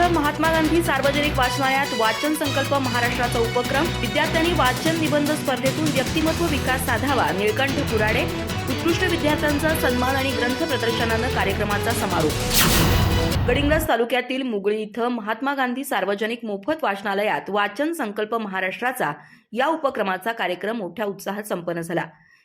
इथं महात्मा गांधी सार्वजनिक वाचनालयात वाचन संकल्प महाराष्ट्राचा उपक्रम. विद्यार्थ्यांनी वाचन निबंध स्पर्धेतून व्यक्तिमत्व विकास साधावा. निळकंठ कुराडे उत्कृष्ट विद्यार्थ्यांचा सन्मान आणि ग्रंथ प्रदर्शनानं कार्यक्रमाचा समारोप. गडिंग्लज तालुक्यातील मुगळी इथं महात्मा गांधी सार्वजनिक मोफत वाचनालयात वाचन संकल्प महाराष्ट्राचा या उपक्रमाचा कार्यक्रम मोठ्या उत्साहात संपन्न झाला.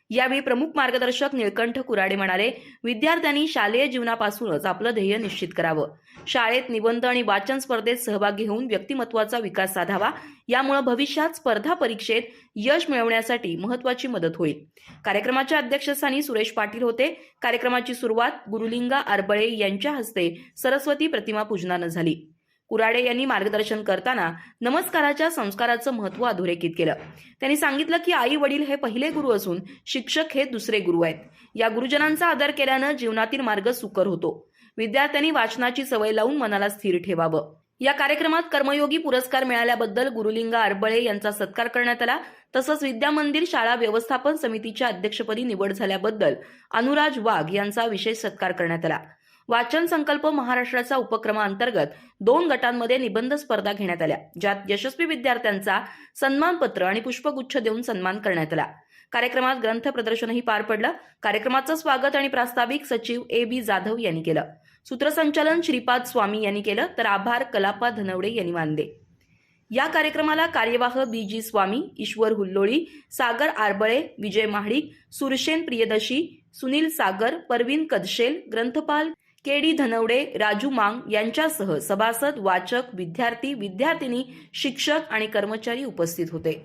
यावेळी प्रमुख मार्गदर्शक निळकंठ कुराडे म्हणाले विद्यार्थ्यांनी शालेय जीवनापासूनच आपलं ध्येय निश्चित करावं. शाळेत निबंध आणि वाचन स्पर्धेत सहभाग घेऊन व्यक्तिमत्वाचा विकास साधावा यामुळे भविष्यात स्पर्धा परीक्षेत यश मिळवण्यासाठी महत्वाची मदत होईल. कार्यक्रमाच्या अध्यक्षस्थानी सुरेश पाटील होते. कार्यक्रमाची सुरुवात गुरुलिंगा आरबळे यांच्या हस्ते सरस्वती प्रतिमा पूजनानं झाली. कुराडे यांनी मार्गदर्शन करताना नमस्काराच्या संस्काराचं महत्त्व अधोरेखित केलं. त्यांनी सांगितलं की आई वडील हे पहिले गुरु असून शिक्षक हे दुसरे गुरु आहेत. या गुरुजनांचा आदर केल्यानं जीवनातील मार्ग सुकर होतो. विद्यार्थ्यांनी वाचनाची सवय लावून मनाला स्थिर ठेवावं. या कार्यक्रमात कर्मयोगी पुरस्कार मिळाल्याबद्दल गुरुलिंगा आरबळे यांचा सत्कार करण्यात आला. तसंच विद्यामंदिर शाळा व्यवस्थापन समितीच्या अध्यक्षपदी निवड झाल्याबद्दल अनुराज वाघ यांचा विशेष सत्कार करण्यात आला. वाचन संकल्प महाराष्ट्राचा उपक्रमाअंतर्गत दोन गटांमध्ये निबंध स्पर्धा घेण्यात आल्या ज्यात यशस्वी विद्यार्थ्यांचा सन्मानपत्र आणि पुष्पगुच्छ देऊन सन्मान करण्यात आला. कार्यक्रमात ग्रंथ प्रदर्शनही पार पडलं. कार्यक्रमाचं स्वागत आणि प्रास्ताविक सचिव ए बी जाधव यांनी केलं. सूत्रसंचालन श्रीपाद स्वामी यांनी केलं तर आभार कलापा धनवडे यांनी मानले. या कार्यक्रमाला कार्यवाह बी जी स्वामी ईश्वर हुल्लोळी सागर आरबळे विजय महाडिक सुरशेन प्रियदशी सुनील सागर परवीन कदशेल ग्रंथपाल के डी धनवडे राजू मांग यांच्यासह सभासद वाचक विद्यार्थी विद्यार्थिनी शिक्षक आणि कर्मचारी उपस्थित होते.